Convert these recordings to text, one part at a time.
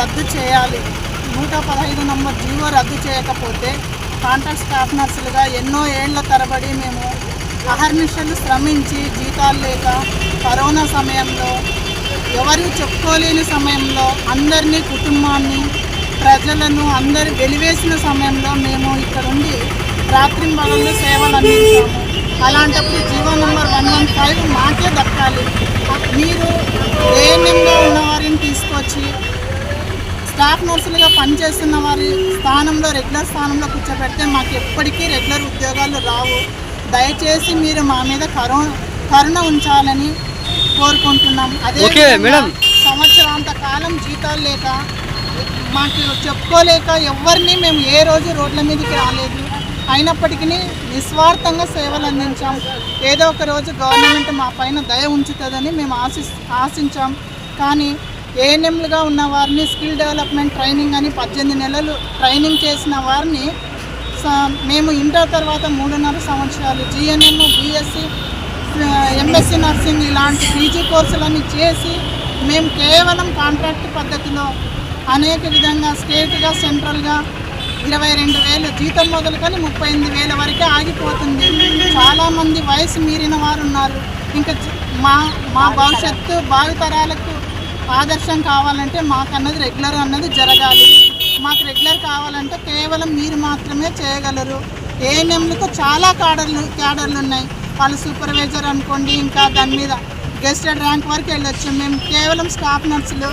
రద్దు చేయాలి. నూట పదహైదు నంబర్ జీవో రద్దు చేయకపోతే కాంట్రాక్ట్ స్టాఫ్ నర్సులుగా ఎన్నో ఏళ్ళ తరబడి మేము అహర్నిశలు శ్రమించి జీతాలు లేక కరోనా సమయంలో ఎవరు చెప్పుకోలేని సమయంలో అందరినీ కుటుంబాన్ని ప్రజలను అందరి వెలివేసిన సమయంలో మేము ఇక్కడ ఉండి రాత్రి పగళ్ళు సేవలు అందించాము. అలాంటప్పుడు G O number one one five మాకే దక్కాలి. మీరు స్టాఫ్ నర్సులుగా పనిచేస్తున్న వారి స్థానంలో రెగ్యులర్ స్థానంలో కూర్చోబెడితే మాకు ఎప్పటికీ రెగ్యులర్ ఉద్యోగాలు రావు. దయచేసి మీరు మా మీద కరో కరుణ ఉంచాలని కోరుకుంటున్నాం. అదే. సంవత్సరాంత కాలం జీతాలు లేక మాకు చెప్పుకోలేక ఎవరిని మేము ఏ రోజు రోడ్ల మీదకి రాలేదు. అయినప్పటికీ నిస్వార్థంగా సేవలు అందించాం. ఏదో ఒక రోజు గవర్నమెంట్ మా పైన దయ ఉంచుతుందని మేము ఆశి ఆశించాం. కానీ ఏఎన్ఎంలుగా ఉన్న వారిని స్కిల్ డెవలప్మెంట్ ట్రైనింగ్ అని పద్దెనిమిది నెలలు ట్రైనింగ్ చేసిన వారిని స- మేము ఇంటర్ తర్వాత మూడున్నర సంవత్సరాలు జిఎన్ఎం బిఎస్సి ఎంఎస్సి నర్సింగ్ ఇలాంటి పీజీ కోర్సులన్నీ చేసి మేము కేవలం కాంట్రాక్ట్ పద్ధతిలో అనేక విధంగా స్టేట్గా సెంట్రల్గా ఇరవై రెండు వేలు జీతం మొదలుకొని ముప్పై ఎనిమిది వేల వరకే ఆగిపోతుంది. చాలామంది వయసు మీరిన వారు ఉన్నారు ఇంకా మా మా భవిష్యత్తు భావితరాలకు ఆదర్శం కావాలంటే మాకు అన్నది రెగ్యులర్ అన్నది జరగాలి. మాకు రెగ్యులర్ కావాలంటే కేవలం మీరు మాత్రమే చేయగలరు. ఏఎన్ఎంలకు చాలా కాడర్లు క్యాడర్లు ఉన్నాయి వాళ్ళు సూపర్వైజర్ అనుకోండి ఇంకా దాని మీద గెస్టెడ్ ర్యాంక్ వరకు వెళ్ళొచ్చు. మేము కేవలం స్టాఫ్ నర్సులు.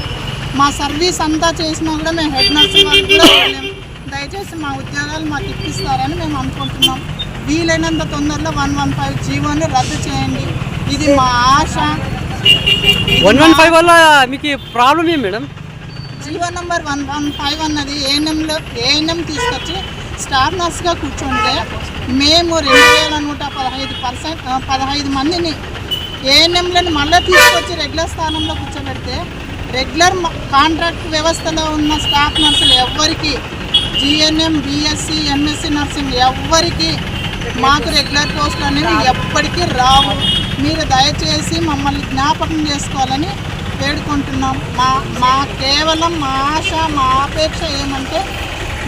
మా సర్వీస్ అంతా చేసినా కూడా మేము హెడ్ నర్సు వరకు కూడా వెళ్ళలేము దయచేసి మా ఉద్యోగాలు మాకు ఇప్పిస్తారని మేము అనుకుంటున్నాం. వీలైనంత తొందరలో వన్ వన్ ఫైవ్ జీవోని రద్దు చేయండి. ఇది మా ఆశ. వన్ వన్ ఫైవ్ వల్ల మీకు ప్రాబ్లం ఏం madam? G O number one one five అన్నది ఏఎన్ఎంలో ఏఎన్ఎం తీసుకొచ్చి స్టాఫ్ నర్స్గా కూర్చుంటే మేము రెండు వేల నూట పదహైదు పర్సెంట్ పదహైదు మందిని ఏఎన్ఎంలను మళ్ళీ తీసుకొచ్చి రెగ్యులర్ స్థానంలో కూర్చోబెడితే రెగ్యులర్ కాంట్రాక్ట్ వ్యవస్థలో ఉన్న స్టాఫ్ నర్సులు ఎవ్వరికి జిఎన్ఎం బిఎస్సి ఎంఎస్సి నర్సింగ్ ఎవ్వరికి మాకు రెగ్యులర్ పోస్టులు అనేవి ఎప్పటికీ రావు. మీరు దయచేసి మమ్మల్ని జ్ఞాపకం చేసుకోవాలని వేడుకుంటున్నాం. మా మా కేవలం మా ఆశ మా ఆపేక్ష ఏమంటే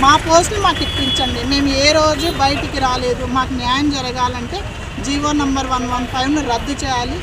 మా పోస్టులు మాకు ఇప్పించండి. మేము ఏ రోజు బయటికి రాలేదు. మాకు న్యాయం జరగాలంటే G O number one one ఫైవ్ను రద్దు చేయాలి.